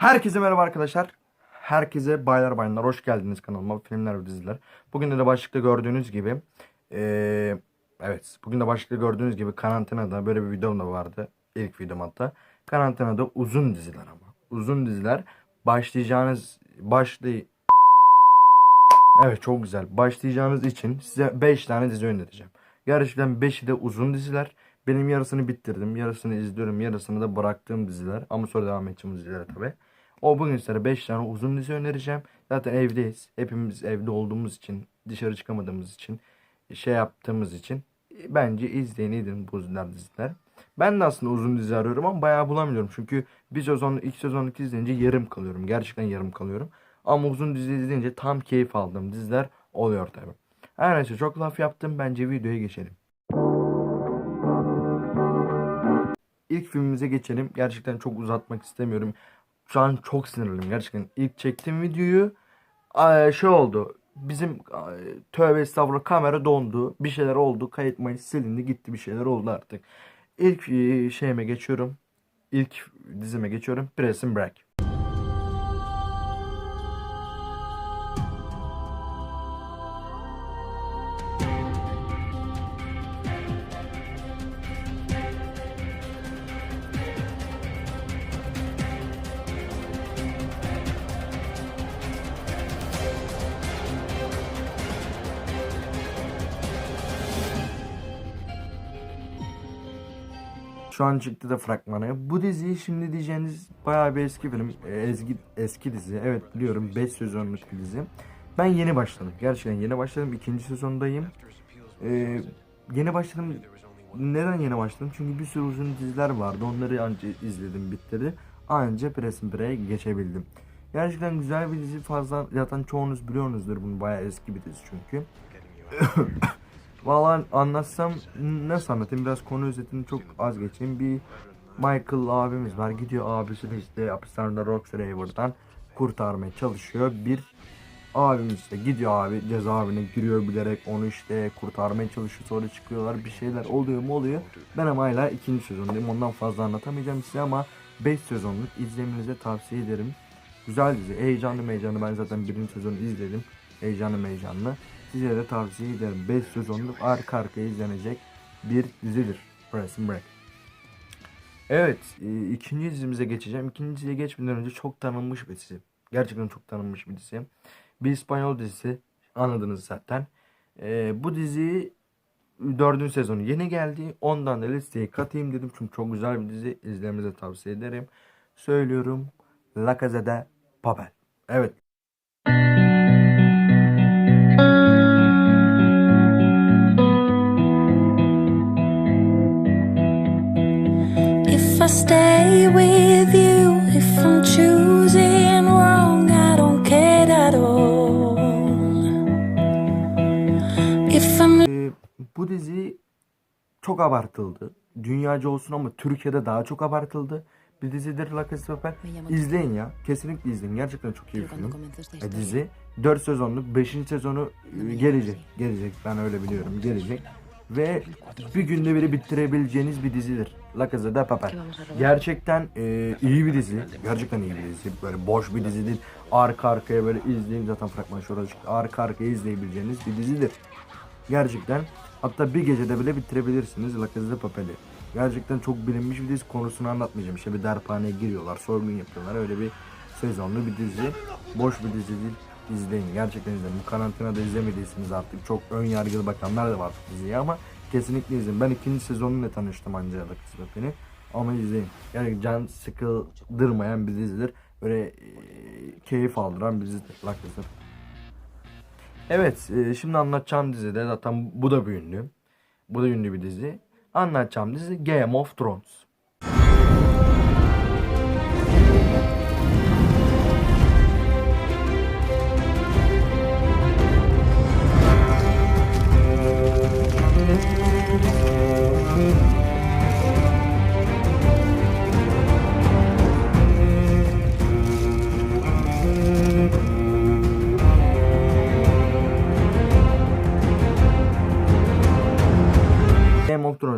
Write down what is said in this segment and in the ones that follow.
Herkese merhaba arkadaşlar. Herkese baylar bayanlar hoş geldiniz kanalıma filmler ve diziler. Bugün de başlıkta gördüğünüz gibi eee, evet bugün de başlıkta gördüğünüz gibi karantinada böyle bir videom da vardı. İlk videom hatta. Karantinada uzun diziler ama. Uzun diziler başlayacağınız başlay Evet çok güzel. Başlayacağınız için size 5 tane dizi önereceğim. Gerçekten 5'i de uzun diziler. Benim yarısını bitirdim. Yarısını izliyorum. Yarısını da bıraktığım diziler. Ama sonra devam edeceğim dizilere tabi. O bugün size 5 tane uzun dizi önereceğim. Zaten evdeyiz. Hepimiz evde olduğumuz için, dışarı çıkamadığımız için, şey yaptığımız için bence izleyin edin bu diziler diziler. Ben de aslında uzun dizi arıyorum ama bayağı bulamıyorum. Çünkü bir sezon, iki sezonluk izleyince yarım kalıyorum. Gerçekten yarım kalıyorum. Ama uzun dizi izleyince tam keyif aldığım diziler oluyor tabi. Her neyse çok laf yaptım. Bence videoya geçelim. İlk filmimize geçelim. Gerçekten çok uzatmak istemiyorum. Şu an çok sinirliyim. Gerçekten ilk çektiğim videoyu şey oldu. Bizim tövbe estağfurullah kamera dondu. Bir şeyler oldu. Kayıt mayıt silindi gitti bir şeyler oldu artık. İlk eee, şeyime geçiyorum. İlk dizime geçiyorum. Prison Break. Şu an çıktı da fragmanı. Bu dizi şimdi diyeceğiniz bayağı bir eski film. Eski, eski dizi. Evet biliyorum 5 sezonluk bir dizi. Ben yeni başladım. Gerçekten yeni başladım. İkinci sezondayım. E, yeni başladım. Neden yeni başladım? Çünkü bir sürü uzun diziler vardı. Onları anca izledim bitirdi. Anca Prison Break'e geçebildim. Gerçekten güzel bir dizi fazla zaten çoğunuz biliyorsunuzdur bunu bayağı eski bir dizi çünkü. Vallahi anlatsam nasıl anlatayım biraz konu özetini çok az geçeyim. Bir Michael abimiz var gidiyor abisini işte hapishanede Roxy Raver'dan kurtarmaya çalışıyor. Bir abimiz işte gidiyor abi cezaevine giriyor bilerek onu işte kurtarmaya çalışıyor sonra çıkıyorlar bir şeyler oluyor mu oluyor. Ben ama hala ikinci sezondayım ondan fazla anlatamayacağım size ama 5 sezonluk izlemenizi tavsiye ederim. Güzel dizi heyecanlı heyecanlı ben zaten birinci sezonu izledim heyecanlı heyecanlı. Size de tavsiye ederim. 5 sezonluk arka arkaya izlenecek bir dizidir. Prison Break. Evet, e, ikinci dizimize geçeceğim. İkinci diziye geçmeden önce çok tanınmış bir dizi. Gerçekten çok tanınmış bir dizi. Bir İspanyol dizisi. Anladınız zaten. E, bu dizi dördüncü sezonu yeni geldi. Ondan da listeye katayım dedim. Çünkü çok güzel bir dizi. İzlemenizi tavsiye ederim. Söylüyorum. La Casa de Papel. Evet. Stay with you, if I'm choosing wrong, I don't care at all. If I'm Ee, bu dizi çok abartıldı. Dünyaca olsun ama Türkiye'de daha çok abartıldı. Bir dizidir La Casa de Papel. İzleyin ya. Kesinlikle izleyin. Gerçekten çok iyi bir film. E, dizi. 4 sezonluk. 5. sezonu gelecek. Gelecek. Ben öyle biliyorum. Gelecek. Ve bir günde biri bitirebileceğiniz bir dizidir. La Casa de Papel. Gerçekten e, iyi bir dizi. Gerçekten iyi bir dizi. Böyle boş bir dizi değil. Arka arkaya böyle izleyin. Zaten fragman şurada çıktı. Arka arkaya izleyebileceğiniz bir dizidir. Gerçekten hatta bir gecede bile bitirebilirsiniz La Casa de Papel'i. Gerçekten çok bilinmiş bir dizi konusunu anlatmayacağım. İşte bir darphaneye giriyorlar, soygun yapıyorlar. Öyle bir sezonlu bir dizi. Boş bir dizi değil. İzleyin. Gerçekten izleyin. Bu karantinada izlemediyseniz artık çok ön yargılı bakanlar da var diziye ama kesinlikle izleyin. Ben ikinci sezonuyla tanıştım anca La Casa de Papel'i. Ama izleyin. Yani can sıkıldırmayan bir dizidir. Böyle e, keyif aldıran bir dizidir La. Evet, e, şimdi anlatacağım dizide zaten bu da bir ünlü. Bu da ünlü bir dizi. Anlatacağım dizi Game of Thrones.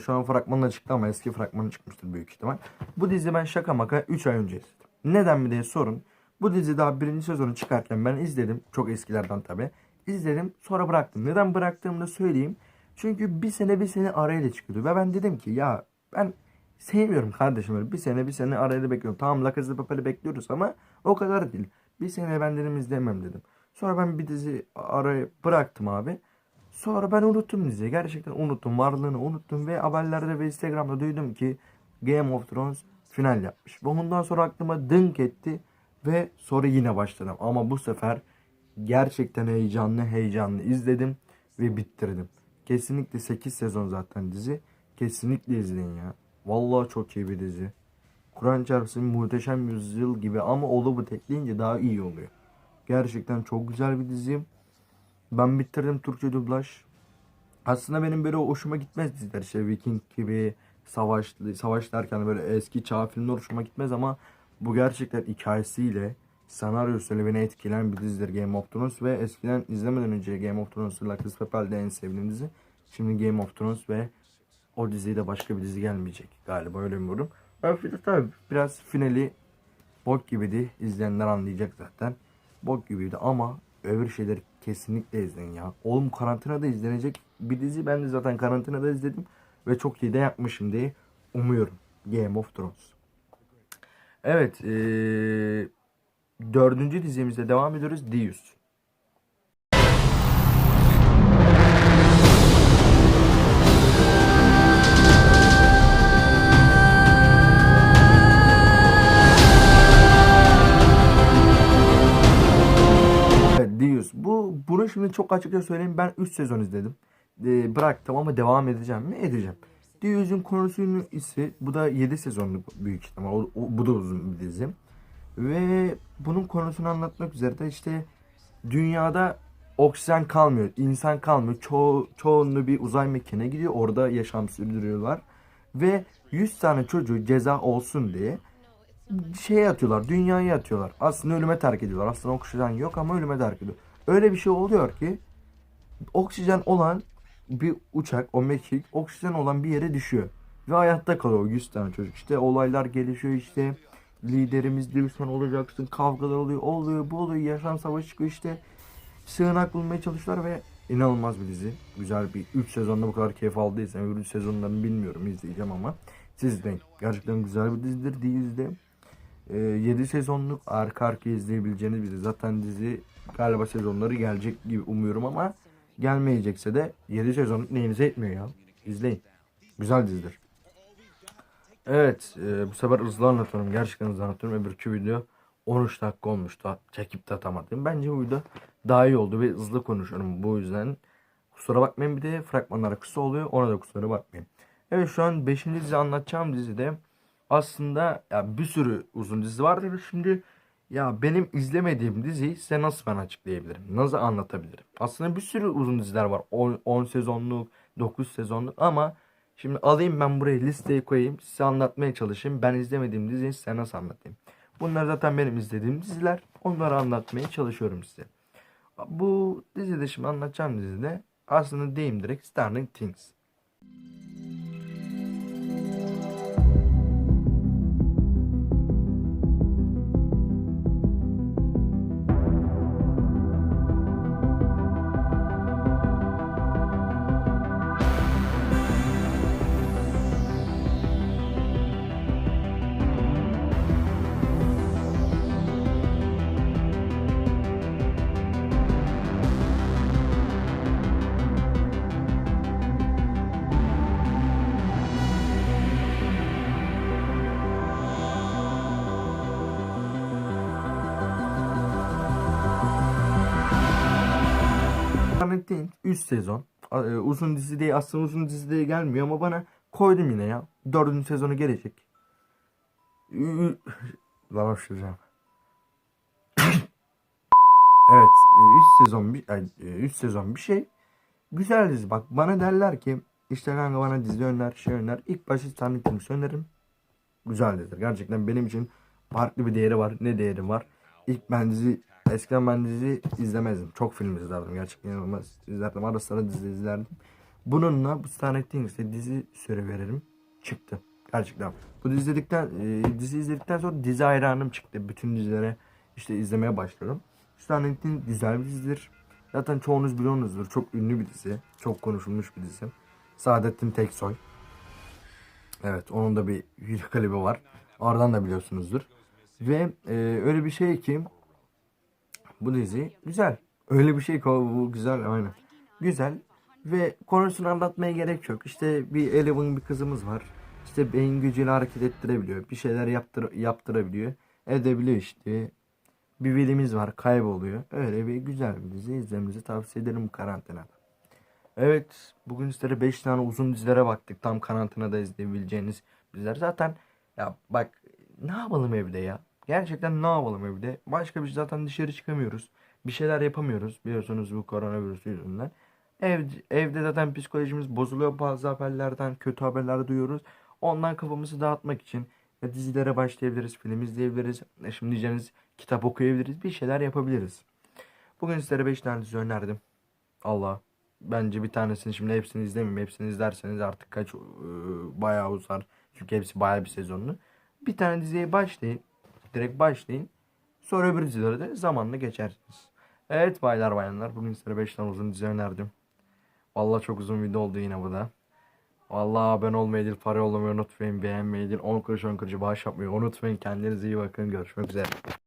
Şu an fragmanla çıktı ama eski fragmanı çıkmıştır büyük ihtimal. Bu dizi ben şaka maka 3 ay önce izledim. Neden mi diye sorun. Bu dizi daha birinci sezonu çıkarken ben izledim. Çok eskilerden tabi. İzledim sonra bıraktım. Neden bıraktığımı da söyleyeyim. Çünkü bir sene bir sene arayla çıkıyordu. Ve ben dedim ki ya ben sevmiyorum kardeşim. Bir sene bir sene arayla bekliyorum. Tamam La Casa de Papel'i bekliyoruz ama o kadar değil. Bir sene ben dedim izlemem dedim. Sonra ben bir dizi arayı bıraktım abi. Sonra ben unuttum diziyi. Gerçekten unuttum. Varlığını unuttum ve haberlerde ve Instagram'da duydum ki Game of Thrones final yapmış. Ve ondan sonra aklıma dınk etti ve sonra yine başladım. Ama bu sefer gerçekten heyecanlı heyecanlı izledim ve bitirdim. Kesinlikle 8 sezon zaten dizi. Kesinlikle izleyin ya. Vallahi çok iyi bir dizi. Kur'an çarpsın muhteşem yüzyıl gibi ama olubu tekleyince daha iyi oluyor. Gerçekten çok güzel bir dizi. Ben bitirdim Türkçe dublaj. Aslında benim böyle hoşuma gitmez diziler işte Viking gibi savaş savaş derken böyle eski çağ filmler hoşuma gitmez ama bu gerçekten hikayesiyle senaryosuyla beni etkileyen bir dizidir Game of Thrones ve eskiden izlemeden önce Game of Thrones'u La Casa de Papel'de en sevdiğim dizi. Şimdi Game of Thrones ve o diziye de başka bir dizi gelmeyecek galiba öyle umuyorum. Ben tabii biraz finali bok gibiydi. İzleyenler anlayacak zaten. Bok gibiydi ama öbür şeyleri kesinlikle izleyin ya. Oğlum karantinada izlenecek bir dizi. Ben de zaten karantinada izledim. Ve çok iyi de yapmışım diye umuyorum. Game of Thrones. Evet. Ee, dördüncü dizimizde devam ediyoruz. Dius. Bu bunu şimdi çok açıkça söyleyeyim. Ben 3 sezon izledim. Ee, bıraktım ama devam edeceğim mi? Edeceğim. Dius'un konusunun ise bu da 7 sezonluk büyük ihtimal. O, o- bu da uzun bir dizi. Ve bunun konusunu anlatmak üzere de işte dünyada oksijen kalmıyor, insan kalmıyor. Çoğu, çoğunluğu bir uzay mekiğine gidiyor. Orada yaşam sürdürüyorlar. Ve 100 tane çocuğu ceza olsun diye şeye atıyorlar, dünyaya atıyorlar. Aslında ölüme terk ediyorlar. Aslında oksijen yok ama ölüme terk ediyor. Öyle bir şey oluyor ki oksijen olan bir uçak, o mekik oksijen olan bir yere düşüyor. Ve hayatta kalıyor o 100 tane çocuk. İşte olaylar gelişiyor işte. Liderimiz düşman olacaksın. Kavgalar oluyor. Oluyor bu oluyor. Yaşam savaşı çıkıyor işte. Sığınak bulmaya çalışıyorlar ve inanılmaz bir dizi. Güzel bir 3 sezonda bu kadar keyif aldıysan öbür 3 sezonlarını bilmiyorum izleyeceğim ama siz izleyin. Gerçekten güzel bir dizidir. Dizide 7 sezonluk arka arka izleyebileceğiniz bir dizi. Zaten dizi galiba sezonları gelecek gibi umuyorum ama gelmeyecekse de 7 sezonluk neyinize etmiyor ya. İzleyin. Güzel dizidir. Evet e, bu sefer hızlı anlatıyorum. Gerçekten hızlı anlatıyorum. Öbürkü video 13 dakika olmuştu. Çekip de atamadım. Bence bu video daha iyi oldu ve hızlı konuşuyorum. Bu yüzden kusura bakmayın bir de fragmanlar kısa oluyor. Ona da kusura bakmayın. Evet şu an 5. dizi anlatacağım dizide aslında ya bir sürü uzun dizi vardır. Şimdi ya benim izlemediğim diziyi size nasıl ben açıklayabilirim? Nasıl anlatabilirim? Aslında bir sürü uzun diziler var. 10, 10 sezonluk, 9 sezonluk ama şimdi alayım ben buraya listeye koyayım. Size anlatmaya çalışayım. Ben izlemediğim diziyi size nasıl anlatayım? Bunlar zaten benim izlediğim diziler. Onları anlatmaya çalışıyorum size. Bu dizide şimdi anlatacağım dizide aslında deyim direkt Starling Things. Things 3 sezon. E, Uzun dizi değil aslında uzun dizi diye gelmiyor ama bana koydum yine ya. 4. sezonu gelecek. Lan hapşıracağım. Evet 3 sezon bir 3 sezon bir şey. Güzel dizi bak bana derler ki işte kanka bana dizi öner şey öner. İlk başta Starling Things öneririm. Güzel dizidir. Gerçekten benim için farklı bir değeri var. Ne değeri var? İlk ben dizi eskiden ben dizi izlemezdim. Çok film izlerdim. Gerçekten inanılmaz izlerdim. Ara sıra dizi izlerdim. Bununla bu Starling Things'e dizi süre veririm. Çıktı. Gerçekten. Bu dizi izledikten, e, dizi izledikten sonra dizi hayranım çıktı. Bütün dizilere işte izlemeye başladım. Stanley'in güzel bir dizidir. Zaten çoğunuz biliyorsunuzdur. Çok ünlü bir dizi. Çok konuşulmuş bir dizi. Saadettin Teksoy. Evet onun da bir klibi var. Oradan da biliyorsunuzdur. Ve e, öyle bir şey ki bu dizi güzel. Öyle bir şey bu güzel aynen. Güzel ve konusunu anlatmaya gerek yok. İşte bir Eleven bir kızımız var. İşte beyin gücüyle hareket ettirebiliyor. Bir şeyler yaptır yaptırabiliyor. Edebiliyor işte. Bir velimiz var kayboluyor. Öyle bir güzel bir dizi izlemenizi tavsiye ederim bu karantinada. Evet, bugün sizlere 5 tane uzun dizilere baktık. Tam karantinada izleyebileceğiniz diziler. Zaten ya bak ne yapalım evde ya? Gerçekten ne yapalım evde? Başka bir şey zaten dışarı çıkamıyoruz. Bir şeyler yapamıyoruz. Biliyorsunuz bu koronavirüs yüzünden. Ev, evde zaten psikolojimiz bozuluyor. Bazı haberlerden kötü haberler duyuyoruz. Ondan kafamızı dağıtmak için ya dizilere başlayabiliriz, film izleyebiliriz. E Şimdi diyeceğiniz kitap okuyabiliriz. Bir şeyler yapabiliriz. Bugün sizlere 5 tane dizi önerdim. Allah. Bence bir tanesini şimdi hepsini izlemeyeyim. Hepsini izlerseniz artık kaç e, bayağı uzar. Çünkü hepsi bayağı bir sezonlu. Bir tane diziye başlayın. Direkt başlayın. Sonra öbür dizilere de zamanla geçersiniz. Evet baylar bayanlar. Bugün size 5 tane uzun dizi önerdim. Vallahi çok uzun video oldu yine bu da. Vallahi abone olmayı değil, para yollamayı unutmayın. Beğenmeyi değil, 10 kuruş 10 kuruş bağış yapmayı unutmayın. Kendinize iyi bakın. Görüşmek üzere.